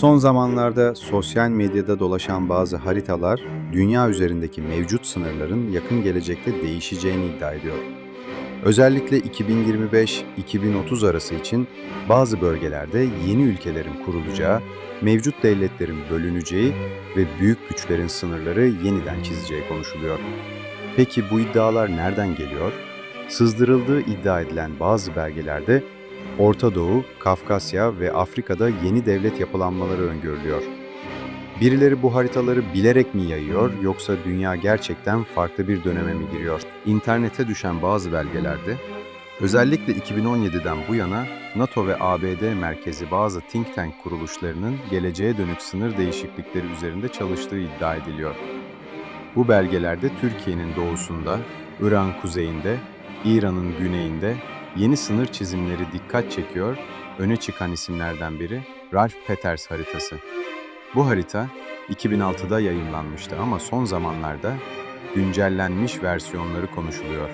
Son zamanlarda sosyal medyada dolaşan bazı haritalar dünya üzerindeki mevcut sınırların yakın gelecekte değişeceğini iddia ediyor. Özellikle 2025-2030 arası için bazı bölgelerde yeni ülkelerin kurulacağı, mevcut devletlerin bölüneceği ve büyük güçlerin sınırları yeniden çizeceği konuşuluyor. Peki bu iddialar nereden geliyor? Sızdırıldığı iddia edilen bazı belgelerde Orta Doğu, Kafkasya ve Afrika'da yeni devlet yapılanmaları öngörülüyor. Birileri bu haritaları bilerek mi yayıyor yoksa dünya gerçekten farklı bir döneme mi giriyor? İnternete düşen bazı belgelerde özellikle 2017'den bu yana NATO ve ABD merkezi bazı think tank kuruluşlarının geleceğe dönük sınır değişiklikleri üzerinde çalıştığı iddia ediliyor. Bu belgelerde Türkiye'nin doğusunda, Irak'ın kuzeyinde, İran'ın güneyinde yeni sınır çizimleri dikkat çekiyor, öne çıkan isimlerden biri Ralph Peters haritası. Bu harita 2006'da yayınlanmıştı ama son zamanlarda güncellenmiş versiyonları konuşuluyor.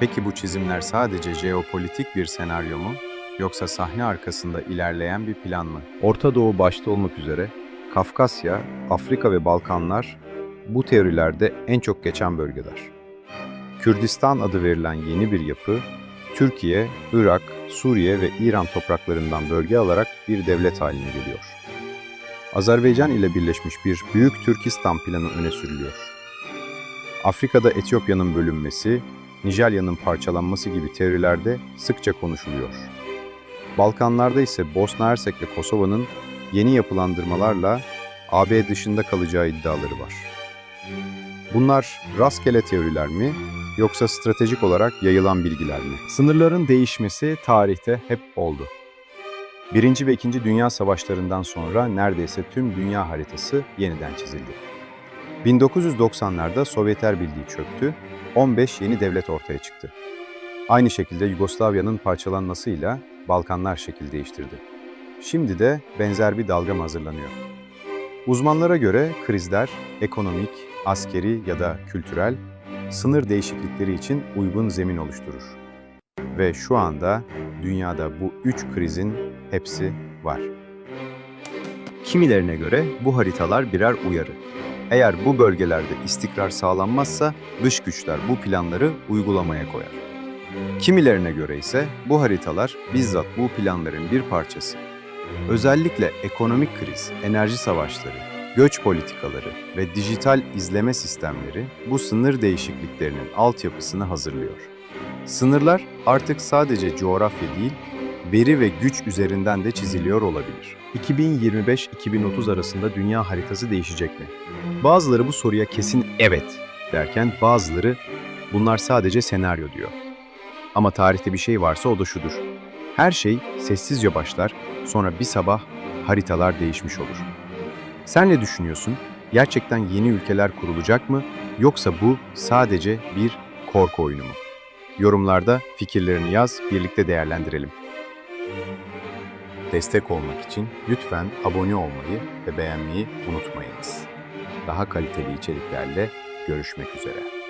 Peki bu çizimler sadece jeopolitik bir senaryo mu yoksa sahne arkasında ilerleyen bir plan mı? Orta Doğu başta olmak üzere Kafkasya, Afrika ve Balkanlar bu teorilerde en çok geçen bölgeler. Kürdistan adı verilen yeni bir yapı Türkiye, Irak, Suriye ve İran topraklarından bölge alarak bir devlet haline geliyor. Azerbaycan ile birleşmiş bir Büyük Türkistan planı öne sürülüyor. Afrika'da Etiyopya'nın bölünmesi, Nijerya'nın parçalanması gibi teorilerde sıkça konuşuluyor. Balkanlarda ise Bosna Hersek ve Kosova'nın yeni yapılandırmalarla AB dışında kalacağı iddiaları var. Bunlar rastgele teoriler mi yoksa stratejik olarak yayılan bilgiler mi? Sınırların değişmesi tarihte hep oldu. Birinci ve İkinci Dünya Savaşlarından sonra neredeyse tüm dünya haritası yeniden çizildi. 1990'larda Sovyetler Birliği çöktü, 15 yeni devlet ortaya çıktı. Aynı şekilde Yugoslavya'nın parçalanmasıyla Balkanlar şekil değiştirdi. Şimdi de benzer bir dalga hazırlanıyor. Uzmanlara göre krizler ekonomik, askeri ya da kültürel sınır değişiklikleri için uygun zemin oluşturur. Ve şu anda dünyada bu üç krizin hepsi var. Kimilerine göre bu haritalar birer uyarı. Eğer bu bölgelerde istikrar sağlanmazsa dış güçler bu planları uygulamaya koyar. Kimilerine göre ise bu haritalar bizzat bu planların bir parçası. Özellikle ekonomik kriz, enerji savaşları, göç politikaları ve dijital izleme sistemleri bu sınır değişikliklerinin altyapısını hazırlıyor. Sınırlar artık sadece coğrafya değil, veri ve güç üzerinden de çiziliyor olabilir. 2025-2030 arasında dünya haritası değişecek mi? Bazıları bu soruya kesin evet derken bazıları bunlar sadece senaryo diyor. Ama tarihte bir şey varsa o da şudur. Her şey sessizce başlar, sonra bir sabah haritalar değişmiş olur. Sen ne düşünüyorsun? Gerçekten yeni ülkeler kurulacak mı yoksa bu sadece bir korku oyunu mu? Yorumlarda fikirlerini yaz, birlikte değerlendirelim. Destek olmak için lütfen abone olmayı ve beğenmeyi unutmayınız. Daha kaliteli içeriklerle görüşmek üzere.